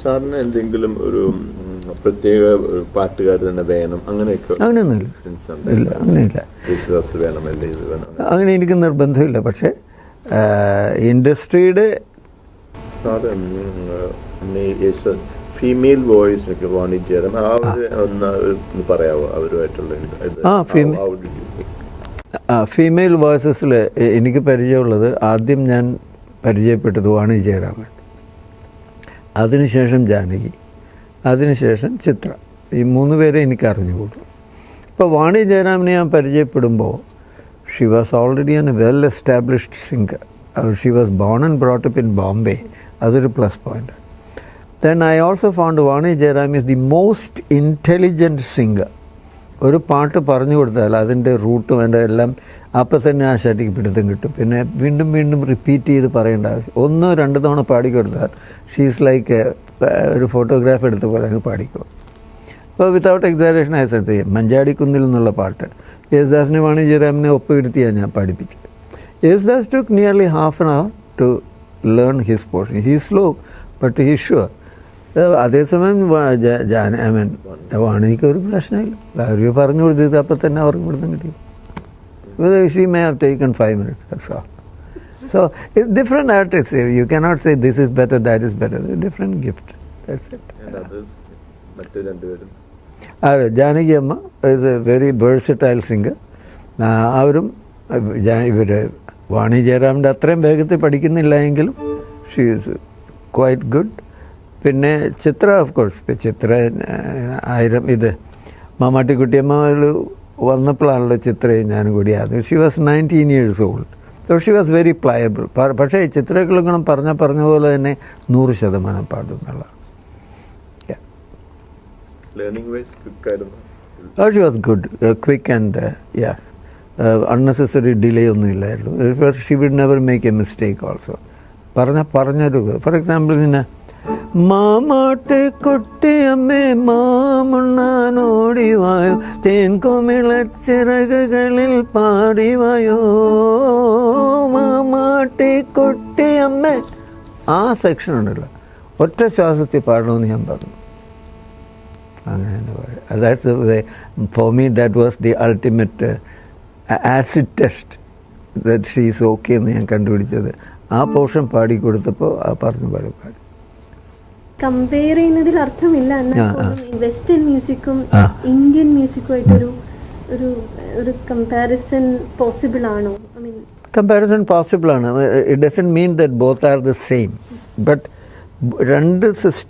സാറിന് എന്തെങ്കിലും ഒരു പ്രത്യേക പാട്ടുകാർ തന്നെ വേണം അങ്ങനെയൊക്കെ അങ്ങനെയൊന്നുമില്ല. ഇല്ല അങ്ങനെയില്ല. യേശുദാസ് വേണമല്ലേ ഇത് വേണം? അങ്ങനെ എനിക്ക് നിർബന്ധമില്ല പക്ഷേ ഇൻഡസ്ട്രിയുടെ സാറ് ഫീമെയിൽ വോയിസ് ഒക്കെ വാണിജ്യം ആ ഒരു ഒന്ന് അവരുമായിട്ടുള്ള ആ, ഫീമെയിൽ വോയിസസിൽ എനിക്ക് പരിചയമുള്ളത് ആദ്യം ഞാൻ പരിചയപ്പെട്ടത് വാണി ജയരാമൻ അതിനുശേഷം ജാനകി അതിനുശേഷം ചിത്ര. ഈ മൂന്ന് പേരെ എനിക്ക് അറിഞ്ഞുകൂടും ഇപ്പോൾ വാണി ജയരാമനെ ഞാൻ പരിചയപ്പെടുമ്പോൾ she was already an well established singer she was born and brought up in Bombay അതൊരു plus point then I also found Vani Jayaram is the most intelligent singer ഒരു പാട്ട് പറഞ്ഞു കൊടുത്താൽ അതിന്റെ റൂട്ടും അതിന്റെ എല്ലാം അപ്പം തന്നെ ആ ഷട്ടിക്ക് പിടുത്തം കിട്ടും. പിന്നെ വീണ്ടും വീണ്ടും റിപ്പീറ്റ് ചെയ്ത് പറയേണ്ട ആവശ്യം. ഒന്നോ രണ്ട് തവണ പാടിക്കൊടുത്താൽ ഷീസ് ലൈക്ക് ഒരു ഫോട്ടോഗ്രാഫ് എടുത്ത പോലെ അങ്ങ് പാടിക്കും. അപ്പോൾ വിത്തൗട്ട് എക്സാലേഷൻ ആയ സ്ഥലത്ത് മഞ്ചാടിക്കുന്നിൽ എന്നുള്ള പാട്ട് യേശുദാസിനെ വാണിജ്യരാമിനെ ഒപ്പുവരുത്തിയാണ് ഞാൻ പഠിപ്പിച്ചത് Yesudas took nearly half an hour to learn his portion he slow but he sure അതേസമയം ജാനമൻ മീൻ വാണിക്ക് ഒരു പ്രശ്നമില്ല. അവർ പറഞ്ഞു കൊടുത്തത് അപ്പം തന്നെ അവർക്ക് ഇവിടുന്ന് കിട്ടി. She may have taken five minutes so it different artist you cannot say this is better that is better different gift അതെ ജാനകി അമ്മ is a very versatile singer അവരും ഇവർ വാണി ജയറാമിന്റെ അത്രയും വേഗത്തിൽ പഠിക്കുന്നില്ല എങ്കിലും ഷീ ഈസ് ക്വൈറ്റ് ഗുഡ് പിന്നെ ചിത്ര ഓഫ് കോഴ്സ് ചിത്ര ആയിരം ഇത്. മാമാട്ടിക്കുട്ടിയമ്മ വന്നപ്പോഴാണല്ലോ ചിത്രയും ഞാനും കൂടി ആദ്യം. She was nineteen years old so she was very pliable പക്ഷേ ചിത്രകളും പറഞ്ഞ പറഞ്ഞ പോലെ തന്നെ നൂറ് ശതമാനം പാടും learning wise and uh, yeah, uh, unnecessary delay ഒന്നും ഇല്ലായിരുന്നു. She would never make a mistake also പറഞ്ഞ പറഞ്ഞൊരു ഫോർ എക്സാമ്പിൾ പിന്നെ മാമാട്ട് കുട്ടിയമ്മേ മാമുണ്ണാനോടി വായോ. തേൻ കുമിളച്ചിറകുകളിൽ പാടി കൊട്ടി മാമാട്ടി കുട്ടിയമ്മേ ആ സെക്ഷൻ ഉണ്ടല്ലോ. ഒറ്റ ശ്വാസത്തിൽ പാടണമെന്ന് ഞാൻ പറഞ്ഞു. അങ്ങനെ തന്നെ that's for me that was the ultimate acid test that she's okay എന്ന് ഞാൻ കണ്ടുപിടിച്ചത്. ആ പോർഷൻ പാടിക്കൊടുത്തപ്പോൾ ആ പറഞ്ഞു പോലെ പാടി. കമ്പയർ ചെയ്യുന്നതിൽ അർത്ഥമില്ല. എന്നാൽ വെസ്റ്റേൺ മ്യൂസിക്കും ഇന്ത്യൻ മ്യൂസിക്കും ആയിട്ടൊരു ഒരു ഒരു കമ്പാരിസൺ പോസിബിൾ ആണോ? ഐ മീൻ കമ്പാരിസൺ പോസിബിൾ ആണ്. It doesn't mean that both are the same but രണ്ട് സിസ്റ്റം